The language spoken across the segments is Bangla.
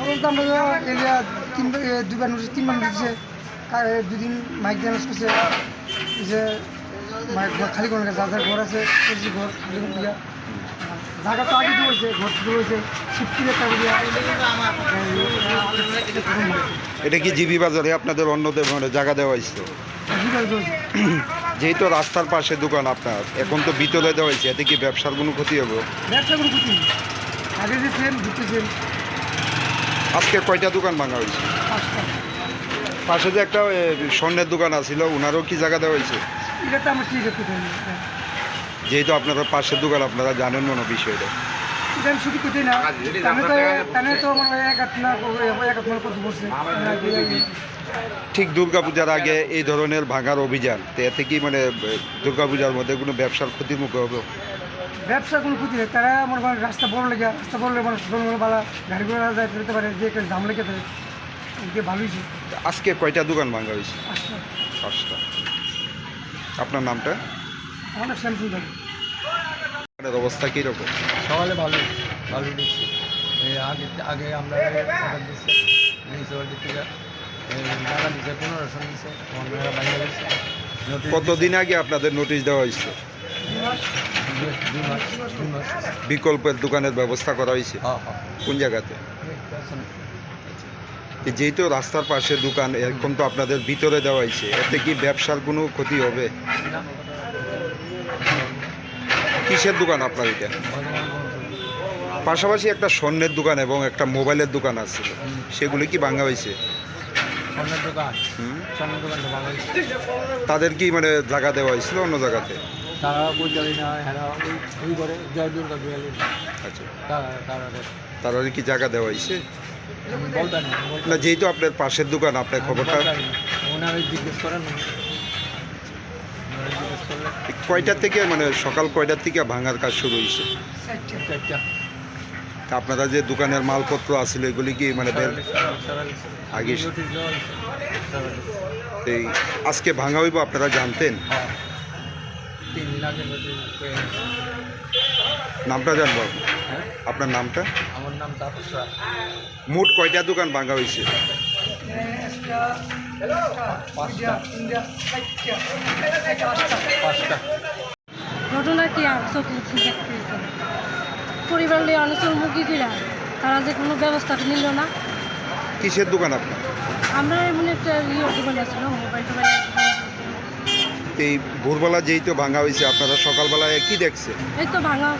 সরল আমরা এলিয়া তিন দুবার নোটিস তিনবার দুদিন মাইক আনাজ করছে যে খালি করে যা যা ঘর আছে ঘর খালি দিয়া জায়গা তো আগে দিয়েছে ঘর দিয়েছে এটা কি জিবি বাজারে আপনাদের অন্যদের মানে জায়গা দেওয়া হয়েছিল যেহেতু রাস্তার পাশে দোকান আপনার এখন তো ভিতরে দেওয়া হয়েছে এতে কি ব্যবসার কোনো ক্ষতি হবে? ব্যবসা কোনো ক্ষতি আগে যে ট্রেন ঢুকতেছেন আজকে কয়টা দোকান ভাঙা হয়েছে? পাশে যে একটা স্বর্ণের দোকান আছিল ওনারও কি জায়গা দেওয়া হয়েছে? যেহেতু আপনারা পাশের দোকান আপনারা জানেন মনে বিষয়টা। ঠিক দুর্গাপূজার আগে এই ধরনের ভাঙার অভিযান তো এতে কি মানে দুর্গাপূজার মধ্যে কোনো ব্যবসার ক্ষতির মুখে হবে? ব্যবসা কোনো ক্ষতি নেই তারা মনে করেন রাস্তা বড় লেগে রাস্তা বড় লেগে মানুষ বড় বালা গাড়ি ঘোড়া যায় যেতে পারে যে একটা দাম লেগে থাকে যে ভালোই ছিল। আজকে কয়টা দোকান ভাঙা হয়েছে? পাঁচটা। আপনার নামটা? স্যামসুং থাকে দোকানের অবস্থা কীরকম সকালে ভালো ভালো দিচ্ছি আগে আগে আমরা অর্ডার দিচ্ছে মিউনিসিপ্যালিটি থেকে এই টাকা দিচ্ছে পনেরোশো দিচ্ছে কতদিন আগে আপনাদের নোটিশ দেওয়া হয়েছে? বিকল্পের দোকানের ব্যবস্থা করা হয়েছে। হ্যাঁ হ্যাঁ। কোন জায়গাতে? যেহেতু রাস্তার পাশে দোকান এরকম তো আপনাদের ভিতরে দেওয়া হয়েছে। এতে কি ব্যবসার কোনো ক্ষতি হবে? কিসের দোকান আপনার এটা? পাশাপাশি একটা স্বর্ণের দোকান এবং একটা মোবাইলের দোকান আছে। সেগুলি কি ভাঙা হয়েছে। তাদের কি মানে জায়গা দেওয়া হয়েছিল অন্য জায়গাতে? তারা জানি না ওই করে জয় দুর্গা জুয়েলারি আচ্ছা। তারা তারা কি জায়গা দেওয়া হয়েছে? না, যেহেতু আপনার পাশের দোকান আপনার খবরটা ওনারা জিজ্ঞেস করেন কয়টার থেকে মানে সকাল কয়টার থেকে ভাঙার কাজ শুরু হয়েছে? তা আপনারা যে দোকানের মালপত্র আছিল এগুলি কি মানে আগে এই আজকে ভাঙা হইব আপনারা জানতেন? হ্যাঁ। তিন দিন আগে notice পেয়ে গেছি। নামটা জানব। হ্যাঁ? আপনার নামটা? আমার নাম তাপস রায়। মোট কয়টা দোকান ভাঙা হয়েছে? পাঁচটা। পাঁচটা। ঘটনা কি আর চোখ মুখে দেখতে পরিবার লিয়ে অনেক মুখী কিরা তারা যে কোনো ব্যবস্থা নিল না। কিসের দোকান আপনার? আমরা এমন একটা ইয়ে দোকান আছিল মোবাইল টোবাইল এই ভোরবেলা যেহেতু ভাঙা হয়েছে আপনারা সকালবেলায় কি দেখছে এই তো ভাঙা।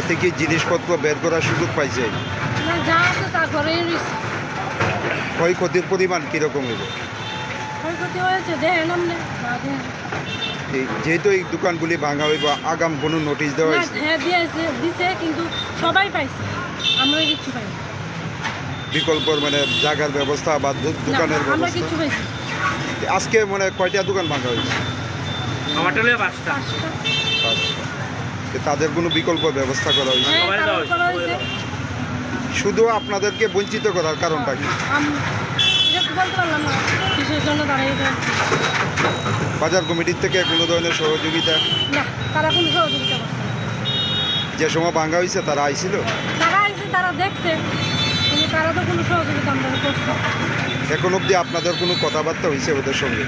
এতে কি জিনিসপত্র বের করার সুযোগ পাইছে? না যা আছে তা ঘরেই রয়েছে। ক্ষয়ক্ষতির পরিমাণ কীরকম হইব? ক্ষয়ক্ষতি হয়েছে যেহেতু এই দোকানগুলি ভাঙা হইব আগাম কোনো নোটিশ দেওয়া হয়েছে? হ্যাঁ দিয়েছে দিছে কিন্তু সবাই পাইছে। আমরা কিচ্ছু পাইনি। বিকল্পর মানে জায়গার ব্যবস্থা বা দোকানের আমরা ব্যবস্থা? কিচ্ছু পাইছি আজকে মানে কয়টা দোকান ভাঙা হয়েছে? পাঁচটা। তাদের কোনো বিকল্প ব্যবস্থা করা হয়েছে? হ্যাঁ তারপর করা হয়েছে। শুধু আপনাদেরকে বঞ্চিত করার কারণটা কি? বাজার কমিটির থেকে কোনো ধরনের সহযোগিতা? না তারা কোনো সহযোগিতা করছে না। যে সময় ভাঙা হয়েছে তারা আইছিল তারা আইসে তারা দেখছে কিন্তু এখন অবধি আপনাদের কোনো কথাবার্তা হয়েছে ওদের সঙ্গে?